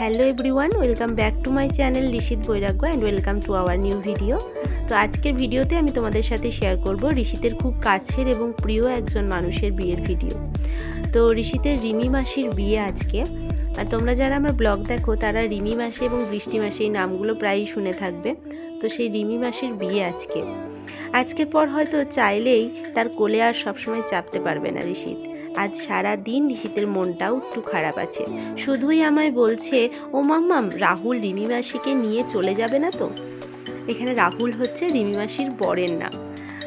Hello everyone, welcome back to my channel Rishit Bairagya and welcome to our new video. তো আজকের ভিডিওতে আমি তোমাদের সাথে শেয়ার করব ঋষিতের খুব কাছের এবং প্রিয় একজন মানুষের বিয়ের ভিডিও। তো ঋষিতের রিমি মাসির বিয়ে আজকে। আর তোমরা যারা আমার ব্লগ দেখো, তারা রিমি মাসি এবং বৃষ্টি মাসি এই নামগুলো প্রায়ই শুনে থাকবে। তো সেই রিমি মাসির বিয়ে আজকে। আজকে পর হয়তো চাইলেই তার কোলে আর সবসময় চাপতে পারবে না ঋষিত। আজ সারা দিন ঋষিতের মনটাও একটু খারাপ আছে। শুধুই আমায় বলছে, ও মাম্মাম, রাহুল রিমি মাসিকে নিয়ে চলে যাবে না তো? এখানে রাহুল হচ্ছে রিমি মাসির বরের নাম।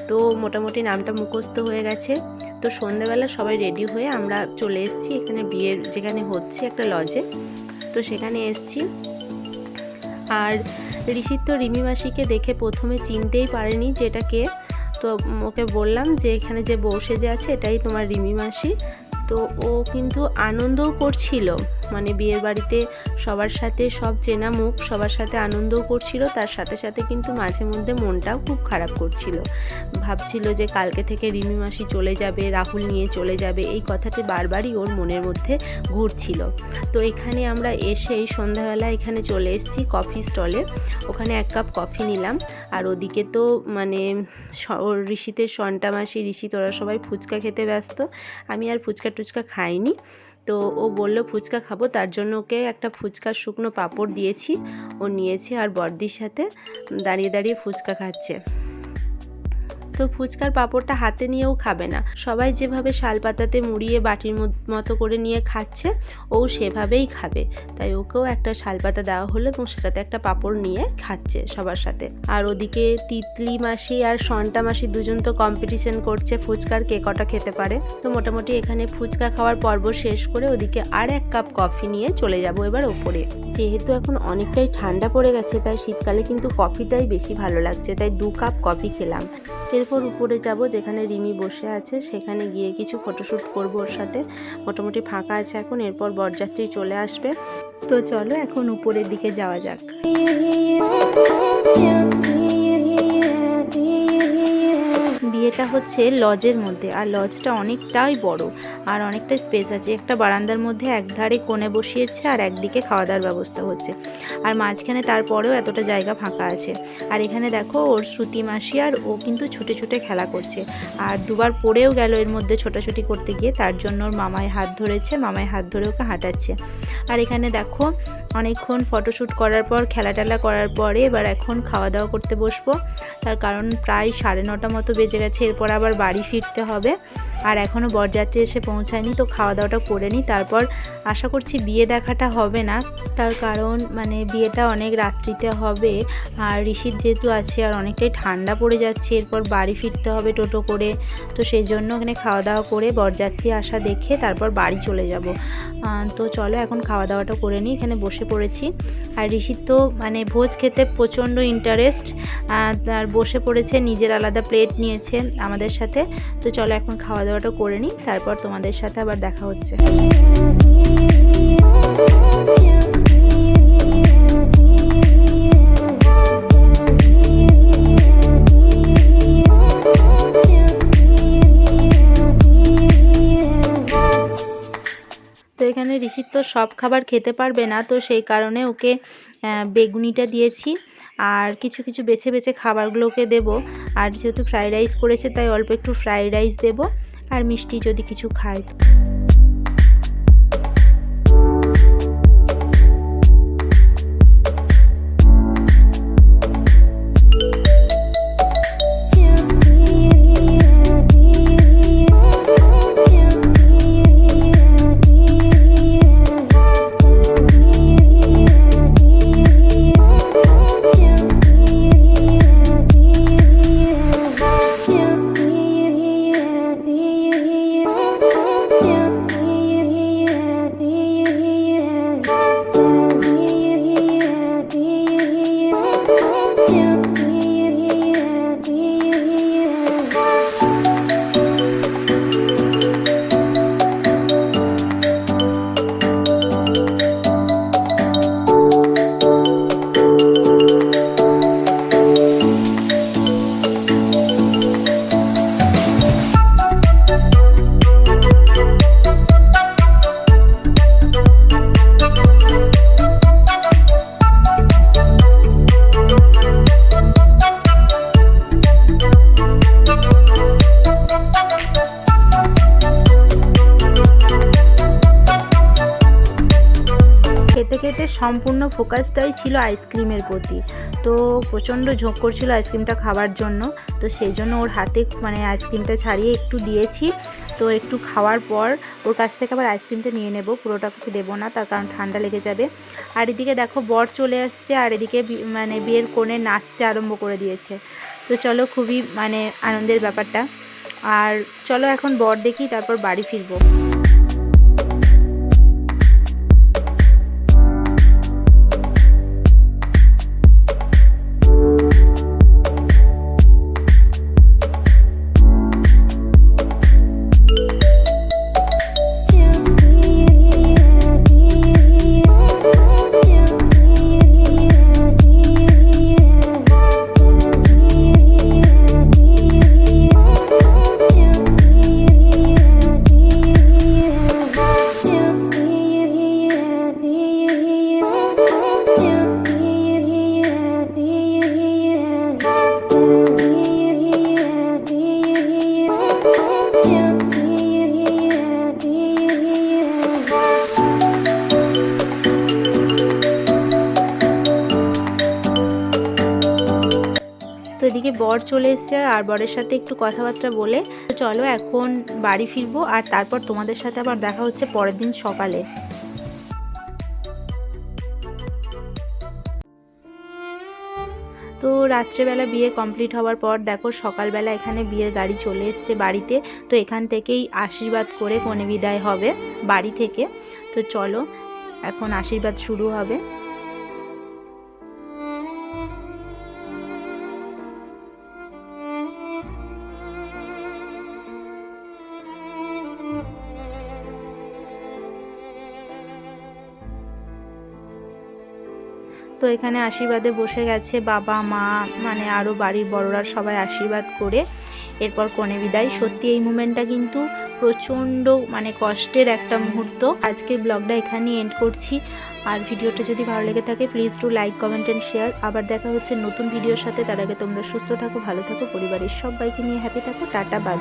তো মোটামুটি নামটা মুখস্থ হয়ে গেছে। তো সন্ধ্যাবেলা সবাই রেডি হয়ে আমরা চলে এসেছি এখানে বিয়ের, যেখানে হচ্ছে একটা লজে। তো সেখানে এসেছি। আর ঋষিত তো রিমি মাসিকে দেখে প্রথমে চিনতেই পারেনি যে এটা কে। তো ওকে বললাম যে এখানে যে বসে যে আছে এটাই তোমার রিমি মাসি। তো ও কিন্তু আনন্দও করছিল। মানে বিয়ের বাড়িতে সবার সাথে সব চেনা মুখ, সবার সাথে আনন্দও করছিল, তার সাথে সাথে কিন্তু মাঝে মধ্যে মনটাও খুব খারাপ করছিল। ভাবছিল যে কালকে থেকে রিমি মাসি চলে যাবে, রাহুল নিয়ে চলে যাবে, এই কথাটি বারবারই ওর মনের মধ্যে ঘুরছিল। তো এখানে আমরা এসে এই সন্ধ্যাবেলা এখানে চলে এসেছি কফি স্টলে। ওখানে এক কাপ কফি নিলাম। আর ওদিকে তো মানে ঋষিতে সন্টা মাসি ঋষি তোরা সবাই ফুচকা খেতে ব্যস্ত। আমি আর ফুচকা টুচকা খায়নি তো ও বলল, ফুচকা খাব। তার জন্য ওকে একটা ফুচকা শুকনো পাঁপড় দিয়েছি। ও নিয়েছে আর বর্দির সাথে দাঁড়িয়ে দাঁড়িয়ে ফুচকা খাচ্ছে। তো ফুচকার পাঁপড়টা হাতে নিয়েও খাবে না। সবাই যেভাবে শাল পাতাতে মুড়িয়ে বাটির মতো করে নিয়ে খাচ্ছে, ও সেভাবেই খাবে। তাই ওকেও একটা শাল পাতা দেওয়া হলো এবং সেটাতে একটা পাঁপড় নিয়ে খাচ্ছে সবার সাথে। আর ওদিকে তিতলি মাসি আর সন্টা মাসি দুজন তো কম্পিটিশন করছে ফুচকার কে কটা খেতে পারে। তো মোটামুটি এখানে ফুচকা খাওয়ার পর্ব শেষ করে ওদিকে আর এক কাপ কফি নিয়ে চলে যাব এবার ওপরে। যেহেতু এখন অনেকটাই ঠান্ডা পড়ে গেছে, তাই শীতকালে কিন্তু কফিটাই বেশি ভালো লাগছে, তাই দু কাপ কফি খেলাম। এরপর উপরে যাব যেখানে রিমি বসে আছে, সেখানে গিয়ে কিছু ফটোশ্যুট করব ওর সাথে। মোটামুটি ফাঁকা আছে এখন, এরপর বরযাত্রী চলে আসবে। তো চলো এখন উপরের দিকে যাওয়া যাক। বিয়েটা হচ্ছে লজের মধ্যে, আর লজটা অনেকটাই বড়, আর অনেকটা স্পেস আছে। একটা বারান্দার মধ্যে একধারে কোণে বসিয়েছে, আর একদিকে খাওয়া দাওয়ার ব্যবস্থা হচ্ছে। আর মাঝখানে তারপরেও এতটা জায়গা ফাঁকা আছে। আর এখানে দেখো, ওর শ্রুতি মাসি আর ও কিন্তু ছুটে ছুটে খেলা করছে। আর দুবার পড়েও গেল এর মধ্যে ছোটাছুটি করতে গিয়ে, তার জন্য ওর মামায় হাত ধরেছে মামায় হাত ধরে ওকে হাঁটাচ্ছে। আর এখানে দেখো অনেকক্ষণ ফটোশ্যুট করার পর খেলা টেলা করার পরে এবার এখন খাওয়া দাওয়া করতে বসবো। তার কারণ প্রায় সাড়ে নটা মতো বেজে গেছে, এরপর আবার বাড়ি ফিরতে হবে। আর এখনও বরযাত্রী এসে পৌঁছায়নি, তো খাওয়া দাওয়াটা করে নিই তারপর আশা করছি বিয়ে দেখাটা হবে না। তার কারণ মানে বিয়েটা অনেক রাত্রিতে হবে। আর ঋষির যেহেতু আছে, আর অনেকটাই ঠান্ডা পড়ে যাচ্ছে, এরপর বাড়ি ফিরতে হবে টোটো করে। তো সেই জন্য ওখানে খাওয়া দাওয়া করে বরযাত্রী আসা দেখে তারপর বাড়ি চলে যাব। তো চলো এখন খাওয়া দাওয়াটা করে নিই, এখানে বসে পড়েছি। আর ঋষির তো মানে ভোজ খেতে প্রচণ্ড ইন্টারেস্ট আর বসে পড়েছে, নিজের আলাদা প্লেট নিয়েছে আমাদের সাথে। তো চলো এখন খাওয়া দাওয়াটা করে নিই, তারপর তোমাদের সাথে আবার দেখা হচ্ছে। তো এখানে ঋষিত তো সব খাবার খেতে পারবে না, তো সেই কারণে ওকে বেগুনিটা দিয়েছি। আর কিছু কিছু বেছে বেছে খাবারগুলোকে দেব। আর যেহেতু ফ্রাইড রাইস করেছে, তাই অল্প একটু ফ্রাইড রাইস দেব। আর মিষ্টি যদি কিছু খায়। সম্পূর্ণ ফোকাসটাই ছিল আইসক্রিমের প্রতি। তো প্রচণ্ড ঝোঁক করছিল আইসক্রিমটা খাওয়ার জন্য। তো সেই জন্য ওর হাতে মানে আইসক্রিমটা ছাড়িয়ে একটু দিয়েছি। তো একটু খাওয়ার পর ওর কাছ থেকে আবার আইসক্রিমটা নিয়ে নেব। পুরোটা ওকে দেবো না, তার কারণ ঠান্ডা লেগে যাবে। আর এদিকে দেখো বর চলে আসছে আর এদিকে মানে বিয়ের কোণে নাচতে আরম্ভ করে দিয়েছে। তো চলো খুবই মানে আনন্দের ব্যাপারটা। আর চলো এখন বর দেখি, তারপর বাড়ি ফিরবো। বর চলে এসছে আর বরের সাথে একটু কথাবার্তা বলে, চলো এখন বাড়ি ফিরবো আর তারপর তোমাদের সাথে আবার দেখা হচ্ছে পরের দিন সকালে। তো রাত্রেবেলা বিয়ে কমপ্লিট হওয়ার পর দেখো সকালবেলা এখানে বিয়ের গাড়ি চলে এসছে বাড়িতে, তো এখান থেকেই আশীর্বাদ করে কনে বিদায় হবে বাড়ি থেকে। তো চলো, এখন আশীর্বাদ শুরু হবে। তো এখানে আশীর্বাদে বসে গেছে বাবা, মা মানে আরও বাড়ির বড়রা সবাই আশীর্বাদ করে। এরপর কনে বিদায়। সত্যি এই মুমেন্টটা কিন্তু প্রচণ্ড মানে কষ্টের একটা মুহূর্ত। আজকের ব্লগটা এখানেই এন্ড করছি। আর ভিডিওটা যদি ভালো লেগে থাকে please to like comment and share আবার দেখা হচ্ছে নতুন ভিডিওর সাথে। তার আগে তোমরা সুস্থ থাকো, ভালো থাকো, পরিবারের সবাইকে নিয়ে হ্যাপি থাকো। Tata bye